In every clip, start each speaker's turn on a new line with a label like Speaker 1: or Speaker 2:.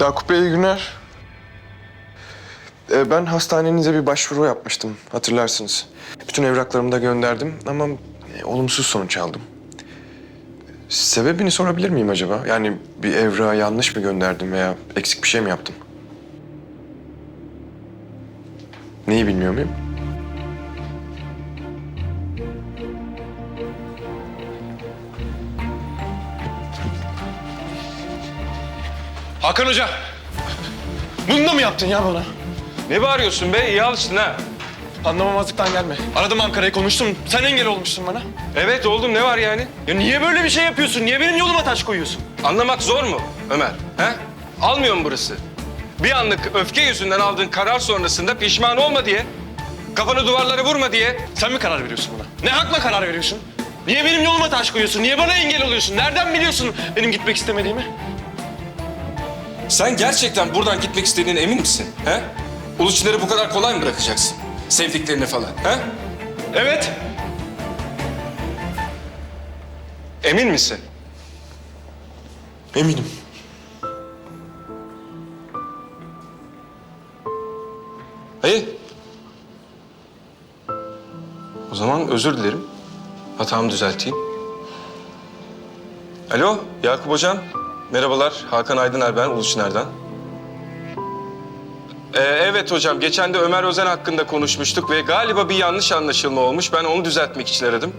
Speaker 1: Yakup Bey iyi günler. Ee, ben hastanenize bir başvuru yapmıştım hatırlarsınız. Bütün evraklarımı da gönderdim ama e, olumsuz sonuç aldım. Sebebini sorabilir miyim acaba? Yani bir evrağı yanlış mı gönderdim veya eksik bir şey mi yaptım? Neyi bilmiyor muyum? Hakan Hoca! Bunu da mı yaptın ya bana?
Speaker 2: Ne bağırıyorsun be? İyi alıştın ha.
Speaker 1: Anlamamazlıktan gelme. Aradım Ankara'yı konuştum. Sen engel olmuşsun bana.
Speaker 2: Evet oldum ne var yani?
Speaker 1: Ya niye böyle bir şey yapıyorsun? Niye benim yoluma taş koyuyorsun?
Speaker 2: Anlamak zor mu Ömer? He? Almıyor mu burası? Bir anlık öfke yüzünden aldığın karar sonrasında pişman olma diye, kafanı duvarlara vurma diye.
Speaker 1: Sen mi karar veriyorsun buna? Ne hakla karar veriyorsun? Niye benim yoluma taş koyuyorsun? Niye bana engel oluyorsun? Nereden biliyorsun benim gitmek istemediğimi?
Speaker 2: Sen gerçekten buradan gitmek istediğine emin misin? He? Uluçları bu kadar kolay mı bırakacaksın? Sevdiklerini falan. He?
Speaker 1: Evet.
Speaker 2: Emin misin?
Speaker 1: Eminim.
Speaker 2: İyi. O zaman özür dilerim. Hatamı düzelteyim. Alo, Yakup Hocam. Merhabalar, Hakan Aydıner ben, Uluçner'den. Ee, evet hocam, geçen de Ömer Özen hakkında konuşmuştuk ve galiba bir yanlış anlaşılma olmuş. Ben onu düzeltmek için aradım.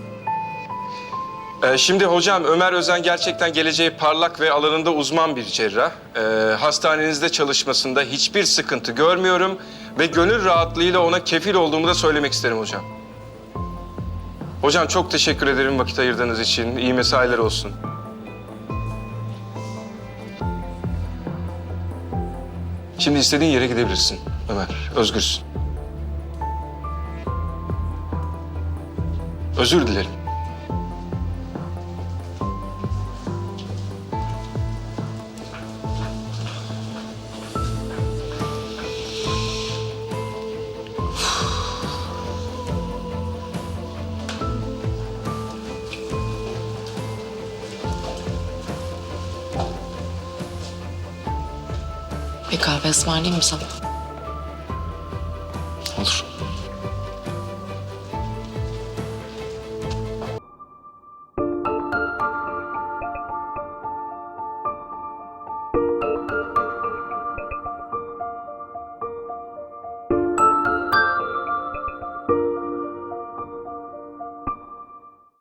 Speaker 2: Ee, şimdi hocam, Ömer Özen gerçekten geleceği parlak ve alanında uzman bir cerrah. Ee, hastanenizde çalışmasında hiçbir sıkıntı görmüyorum ve gönül rahatlığıyla ona kefil olduğumu da söylemek isterim hocam. Hocam çok teşekkür ederim vakit ayırdığınız için. İyi mesailer olsun. Şimdi istediğin yere gidebilirsin Ömer. Özgürsün. Özür dilerim.
Speaker 3: Bir kahve ısmarlayayım mı sana? Olur.